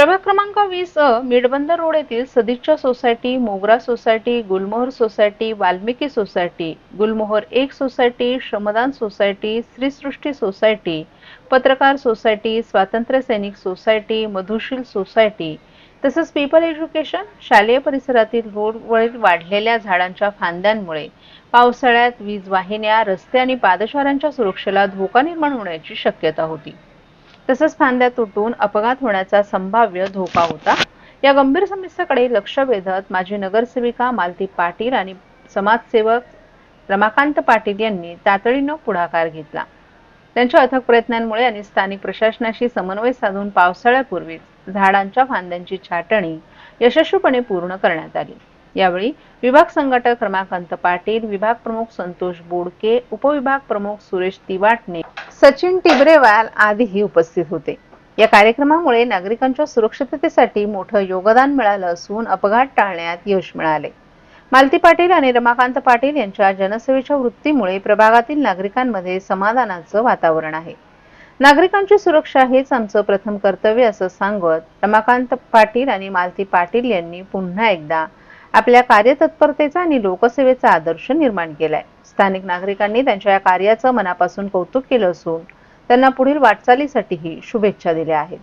प्रभाग क्रमांक वीस अ मिडबंदर रोड येथील सदिच्छा सोसायटी मोगरा सोसायटी गुलमोहर सोसायटी वाल्मिकी सोसायटी गुलमोहर एक society Shramdan society Shrisrushti society Patrakar society Swatantrya Sainik society Madhusheel society. तसंच पीपल एज्युकेशन शालेय परिसरातील रोडवरील वाढलेल्या झाडांच्या फांद्यांमुळे पावसाळ्यात वीज वाहिन्या रस्ते आणि पादचाऱ्यांच्या सुरक्षेला धोका निर्माण होण्याची शक्यता होती. तसंच फांद्या तुटून अपघात होण्याचा संभाव्य धोका होता. या गंभीर समस्येकडे लक्ष वेधत माजी नगरसेविका मालती पाटील आणि समाजसेवक रमाकांत पाटील यांनी तातडीनं पुढाकार घेतला. त्यांच्या अथक प्रयत्नांमुळे आणि स्थानिक प्रशासनाशी समन्वय साधून पावसाळ्यापूर्वीच झाडांच्या फांद्यांची छाटणी यशस्वीपणे पूर्ण करण्यात आली. यावेळी विभाग संघटक रमाकांत पाटील विभाग प्रमुख संतोष बोडके उपविभाग प्रमुख सुरेश तिवाटणे सचिन टिबरेवाल आदीही उपस्थित होते. या कार्यक्रमामुळे नागरिकांच्या सुरक्षिततेसाठी मोठं योगदान मिळालं असून अपघात टाळण्यात यश मिळाले. मालती पाटील आणि रमाकांत पाटील यांच्या जनसेवेच्या वृत्तीमुळे प्रभागातील नागरिकांमध्ये समाधानाचं वातावरण आहे. नागरिकांची सुरक्षा हेच आमचं प्रथम कर्तव्य असं सांगत रमाकांत पाटील आणि मालती पाटील यांनी पुन्हा एकदा आपल्या कार्यतत्परतेचा आणि लोकसेवेचा आदर्श निर्माण केलाय. स्थानिक नागरिकांनी त्यांच्या या कार्याचं मनापासून कौतुक केलं असून त्यांना पुढील वाटचालीसाठीही शुभेच्छा दिल्या आहेत.